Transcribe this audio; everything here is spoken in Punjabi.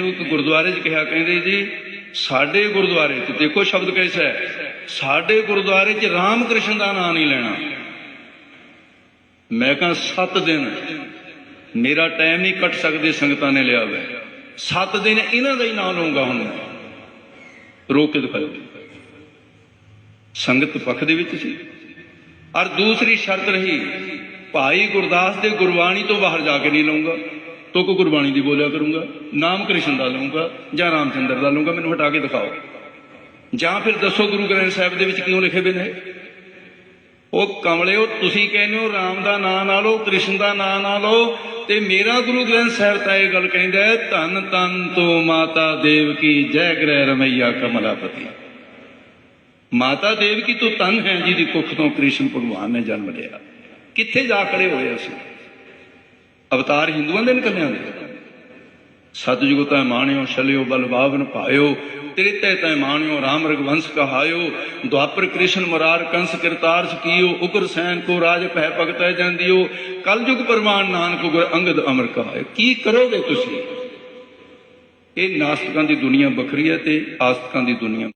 ਮੈਨੂੰ ਇੱਕ ਗੁਰਦੁਆਰੇ 'ਚ ਕਿਹਾ ਕਹਿੰਦੇ ਜੀ, ਸਾਡੇ ਗੁਰਦੁਆਰੇ 'ਚ, ਦੇਖੋ ਸ਼ਬਦ ਕੈਸਾ ਹੈ, ਸਾਡੇ ਗੁਰਦੁਆਰੇ 'ਚ ਰਾਮ ਕ੍ਰਿਸ਼ਨ ਦਾ ਨਾਂ ਨਹੀਂ ਲੈਣਾ। ਮੈਂ ਕਹਾਂ 7 ਦਿਨ, ਮੇਰਾ ਟਾਈਮ ਨਹੀਂ ਕੱਟ ਸਕਦੇ, ਸੰਗਤਾਂ ਨੇ ਲਿਆ ਵੇ 7 ਦਿਨ ਇਹਨਾਂ ਦਾ ਹੀ ਨਾਂ ਲਵਾਂਗਾ ਹੁਣ ਰੋਕ ਕੇ ਦਿਖਾਓ ਸੰਗਤ ਪੱਖ ਦੇ ਵਿੱਚ ਸੀ। ਔਰ ਦੂਸਰੀ ਸ਼ਰਤ ਰਹੀ, ਭਾਈ ਗੁਰਦਾਸ ਦੇ ਗੁਰਬਾਣੀ ਤੋਂ ਬਾਹਰ ਜਾ ਕੇ ਨਹੀਂ ਲਊਂਗਾ। ਤੋ ਕੋ ਗੁਰਬਾਣੀ ਦੀ ਬੋਲਿਆ ਕਰੂੰਗਾ, ਨਾਮ ਕ੍ਰਿਸ਼ਨ ਦਾ ਲਊਂਗਾ ਜਾਂ ਰਾਮਚੰਦਰ ਦਾ ਲਊਂਗਾ, ਮੈਨੂੰ ਹਟਾ ਕੇ ਦਿਖਾਓ। ਜਾਂ ਫਿਰ ਦੱਸੋ ਗੁਰੂ ਗ੍ਰੰਥ ਸਾਹਿਬ ਦੇ ਵਿੱਚ ਕਿਉਂ ਲਿਖੇ ਹੋਏ ਨੇ? ਉਹ ਕਮਲਿਓ, ਤੁਸੀਂ ਕਹਿੰਦੇ ਹੋ ਰਾਮ ਦਾ ਨਾਂ ਨਾ ਲਓ, ਕ੍ਰਿਸ਼ਨ ਦਾ ਨਾਂ ਨਾ ਲਓ, ਤੇ ਮੇਰਾ ਗੁਰੂ ਗ੍ਰੰਥ ਸਾਹਿਬ ਤਾਂ ਇਹ ਗੱਲ ਕਹਿੰਦਾ ਹੈ, ਧੰਨ ਤਨ ਤੋਂ ਮਾਤਾ ਦੇਵ ਕੀ ਜੈ ਗ੍ਰਹਿ ਰਮਈਆ ਕਮਲਾਪਤੀ। ਮਾਤਾ ਦੇਵ ਕੀ ਤੋਂ ਤਨ ਹੈ ਜਿਹਦੀ ਕੁੱਖ ਤੋਂ ਕ੍ਰਿਸ਼ਨ ਭਗਵਾਨ ਨੇ ਜਨਮ ਲਿਆ। ਕਿੱਥੇ ਜਾ ਖੜੇ ਹੋਏ ਅਸੀਂ? ਅਵਤਾਰ ਹਿੰਦੂਆਂ ਦੇ ਨਿਕਲਿਆਂ ਦੇ ਸਤਜੁਗ ਤੈ ਮਾਣਿਓ, ਛਲਿਓ, ਬਲ ਬਾਵਨ ਪਾਇਓ ਤ੍ਰਿਤੈ ਤੈ ਮਾਣਿਓ RAM ਰਗਵੰਸ ਕਹਾਇਓ, ਦੁਆਪਰ ਕ੍ਰਿਸ਼ਨ ਮੁਰਾਰ ਕੰਸ ਕਿਰਤਾਰ ਸਕੀਓ, ਉਗਰ ਸੈਨ ਕੋ ਰਾਜ ਭੈ ਭਗਤੈ ਜਾਂਦੀਓ, ਕਲਯੁਗ ਪਰਮਾਨ ਨਾਨਕ ਗੁਰ ਅੰਗਦ ਅਮਰ ਕਹਾਇਓ। ਕੀ ਕਰੋਗੇ ਤੁਸੀਂ? ਇਹ ਨਾਸਤਕਾਂ ਦੀ ਦੁਨੀਆ ਵੱਖਰੀ ਹੈ ਤੇ ਆਸਤਕਾਂ ਦੀ ਦੁਨੀਆ